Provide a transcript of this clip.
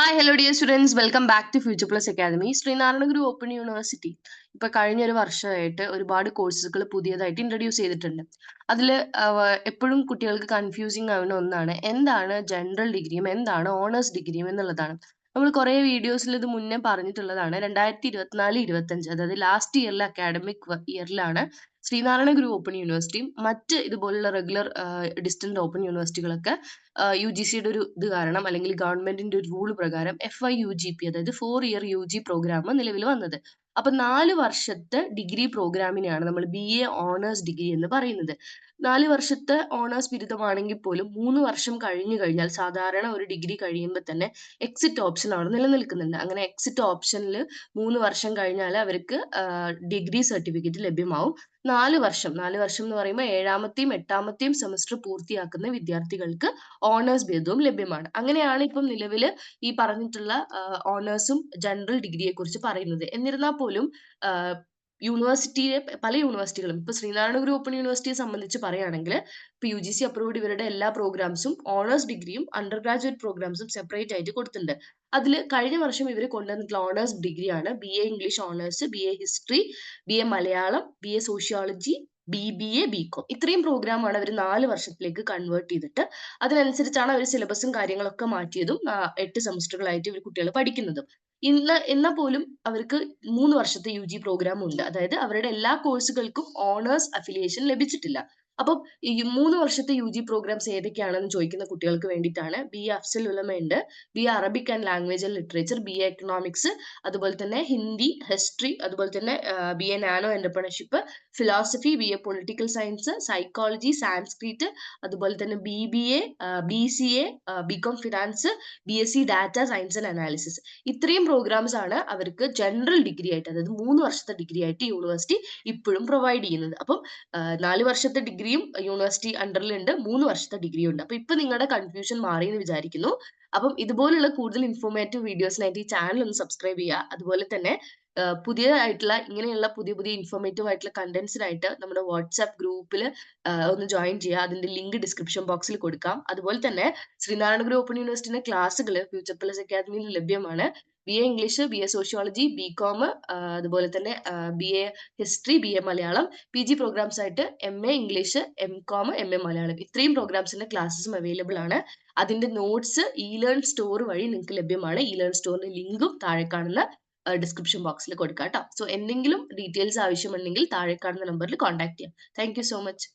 Hi hello dear students welcome back to future plus academy Sreenarayana Guru open university ഇപ്പൊ കഴിഞ്ഞ ഒരു വർഷമായിട്ട് ഒരുപാട് കോഴ്സുകൾ പുതിയതായിട്ട് ഇൻട്രൊഡ്യൂസ് ചെയ്തിട്ടുണ്ട്. അതിൽ എപ്പോഴും കുട്ടികൾക്ക് കൺഫ്യൂസിങ് ആവുന്ന ഒന്നാണ് എന്താണ് ജനറൽ ഡിഗ്രിയും എന്താണ് ഓണേഴ്സ് ഡിഗ്രിയും എന്നുള്ളതാണ്. നമ്മൾ കുറെ വീഡിയോസിൽ ഇത് മുന്നേ പറഞ്ഞിട്ടുള്ളതാണ്. രണ്ടായിരത്തി ഇരുപത്തിനാല് ഇരുപത്തഞ്ച് അതായത് ലാസ്റ്റ് ഇയറിലെ അക്കാഡമിക് ഇയറിലാണ് ശ്രീനാരായണ ഗുരു ഓപ്പൺ യൂണിവേഴ്സിറ്റിയും മറ്റ് ഇതുപോലുള്ള റെഗുലർ ഡിസ്റ്റൻസ് ഓപ്പൺ യൂണിവേഴ്സിറ്റികളൊക്കെ യു ജി സിയുടെ ഒരു ഇത് കാരണം അല്ലെങ്കിൽ ഗവൺമെന്റിന്റെ ഒരു റൂൾ പ്രകാരം F I U G P അതായത് four year U G program നിലവിൽ വന്നത്. അപ്പൊ നാല് വർഷത്തെ ഡിഗ്രി പ്രോഗ്രാമിനെയാണ് നമ്മൾ ബി എ ഓണേഴ്സ് ഡിഗ്രി എന്ന് പറയുന്നത്. നാല് വർഷത്തെ ഓണേഴ്സ് ബിരുദമാണെങ്കിൽ പോലും മൂന്ന് വർഷം കഴിഞ്ഞു കഴിഞ്ഞാൽ സാധാരണ ഒരു ഡിഗ്രി കഴിയുമ്പോൾ തന്നെ എക്സിറ്റ് ഓപ്ഷൻ അവിടെ നിലനിൽക്കുന്നുണ്ട് അങ്ങനെ എക്സിറ്റ് ഓപ്ഷനിൽ മൂന്ന് വർഷം കഴിഞ്ഞാൽ അവർക്ക് ഡിഗ്രി സർട്ടിഫിക്കറ്റ് ലഭ്യമാവും. നാല് വർഷം നാല് വർഷം എന്ന് പറയുമ്പോൾ ഏഴാമത്തെയും എട്ടാമത്തെയും സെമസ്റ്റർ പൂർത്തിയാക്കുന്ന വിദ്യാർത്ഥികൾക്ക് ഓണേഴ്സ് ബിരുദവും ലഭ്യമാണ്. അങ്ങനെയാണ് ഇപ്പം നിലവിൽ ഈ പറഞ്ഞിട്ടുള്ള ഓണേഴ്സും ജനറൽ ഡിഗ്രിയെ കുറിച്ച് പറയുന്നത്. എന്നിരുന്നാൽ പോലും യൂണിവേഴ്സിറ്റിയെ പല യൂണിവേഴ്സിറ്റികളും ഇപ്പൊ ശ്രീനാരായണ ഗുരു ഓപ്പൺ യൂണിവേഴ്സിറ്റിയെ സംബന്ധിച്ച് പറയുകയാണെങ്കിൽ ഇപ്പൊ യു ജി സി അപ്രൂവ്ഡ് ഇവരുടെ എല്ലാ പ്രോഗ്രാംസും ഓണേഴ്സ് ഡിഗ്രിയും അണ്ടർ ഗ്രാജുവേറ്റ് പ്രോഗ്രാംസും സെപ്പറേറ്റ് ആയിട്ട് കൊടുത്തിട്ടുണ്ട്. അതിൽ കഴിഞ്ഞ വർഷം ഇവർ കൊണ്ടുവന്നിട്ടുള്ള ഓണേഴ്സ് ഡിഗ്രിയാണ് B A English honours B A history B A Malayalam B A sociology B B A B com ഇത്രയും പ്രോഗ്രാമാണ് അവർ നാല് വർഷത്തിലേക്ക് കൺവേർട്ട് ചെയ്തിട്ട് അതിനനുസരിച്ചാണ് അവർ സിലബസും കാര്യങ്ങളൊക്കെ മാറ്റിയതും എട്ട് സെമസ്റ്ററുകളായിട്ട് ഇവർ കുട്ടികൾ പഠിക്കുന്നതും. ഇന്ന് എന്നാൽ പോലും അവർക്ക് മൂന്ന് വർഷത്തെ യു ജി പ്രോഗ്രാം ഉണ്ട്. അതായത് അവരുടെ എല്ലാ കോഴ്സുകൾക്കും ഓണേഴ്സ് അഫിലിയേഷൻ ലഭിച്ചിട്ടില്ല. അപ്പം ഈ മൂന്ന് വർഷത്തെ യു ജി പ്രോഗ്രാംസ് ഏതൊക്കെയാണെന്ന് ചോദിക്കുന്ന കുട്ടികൾക്ക് വേണ്ടിയിട്ടാണ് ബി എ അഫ്സൽ ഉലമ ഉണ്ട് B A Arabic and language and literature B A economics അതുപോലെ തന്നെ ഹിന്ദി ഹിസ്റ്ററി അതുപോലെ തന്നെ B A nano entrepreneurship philosophy B A political science psychology Sanskrit അതുപോലെ തന്നെ B B A B C A B com finance B S C data science and analysis ഇത്രയും programs ആണ് അവർക്ക് general degree ആയിട്ട് അതായത് മൂന്ന് വർഷത്തെ ഡിഗ്രി ആയിട്ട് യൂണിവേഴ്സിറ്റി ഇപ്പോഴും പ്രൊവൈഡ് ചെയ്യുന്നത്. അപ്പം നാല് വർഷത്തെ ഡിഗ്രിയും യൂണിവേഴ്സിറ്റി അണ്ടറിൽ ഉണ്ട്. മൂന്ന് വർഷത്തെ ഡിഗ്രിയും ഉണ്ട്. അപ്പൊ ഇപ്പൊ നിങ്ങളുടെ കൺഫ്യൂഷൻ മാറി എന്ന് വിചാരിക്കുന്നു. അപ്പം ഇതുപോലുള്ള കൂടുതൽ ഇൻഫോർമേറ്റീവ് വീഡിയോസിനായിട്ട് ഈ ചാനൽ ഒന്ന് സബ്സ്ക്രൈബ് ചെയ്യുക. അതുപോലെ തന്നെ പുതിയതായിട്ടുള്ള ഇങ്ങനെയുള്ള പുതിയ പുതിയ ഇൻഫോർമേറ്റീവ് ആയിട്ടുള്ള കണ്ടന്റ്സിനായിട്ട് നമ്മുടെ വാട്സാപ്പ് ഗ്രൂപ്പിൽ ഒന്ന് ജോയിൻ ചെയ്യുക. അതിന്റെ ലിങ്ക് ഡിസ്ക്രിപ്ഷൻ ബോക്സിൽ കൊടുക്കാം. അതുപോലെ തന്നെ ശ്രീനാരായണ ഗുരു ഓപ്പൺ യൂണിവേഴ്സിറ്റിന്റെ ക്ലാസ്സുകൾ ഫ്യൂച്ചർ പ്ലസ് അക്കാദമിയിൽ ലഭ്യമാണ്. B A English B A sociology B com അതുപോലെ തന്നെ B A history B A Malayalam P G programs ആയിട്ട് M A English M com M A Malayalam ഇത്രയും പ്രോഗ്രാംസിന്റെ ക്ലാസ്സും അവൈലബിൾ ആണ്. അതിന്റെ നോട്ട്സ് ഇ ലേൺ സ്റ്റോർ വഴി നിങ്ങൾക്ക് ലഭ്യമാണ്. ഇ ലേൺ സ്റ്റോറിന്റെ ലിങ്കും താഴെ കാണുന്ന ഡിസ്ക്രിപ്ഷൻ ബോക്സിൽ കൊടുക്കാം കേട്ടോ സോ എന്തെങ്കിലും ഡീറ്റെയിൽസ് ആവശ്യമുണ്ടെങ്കിൽ താഴെ കാണുന്ന നമ്പറിൽ കോൺടാക്ട് ചെയ്യാം. Thank so much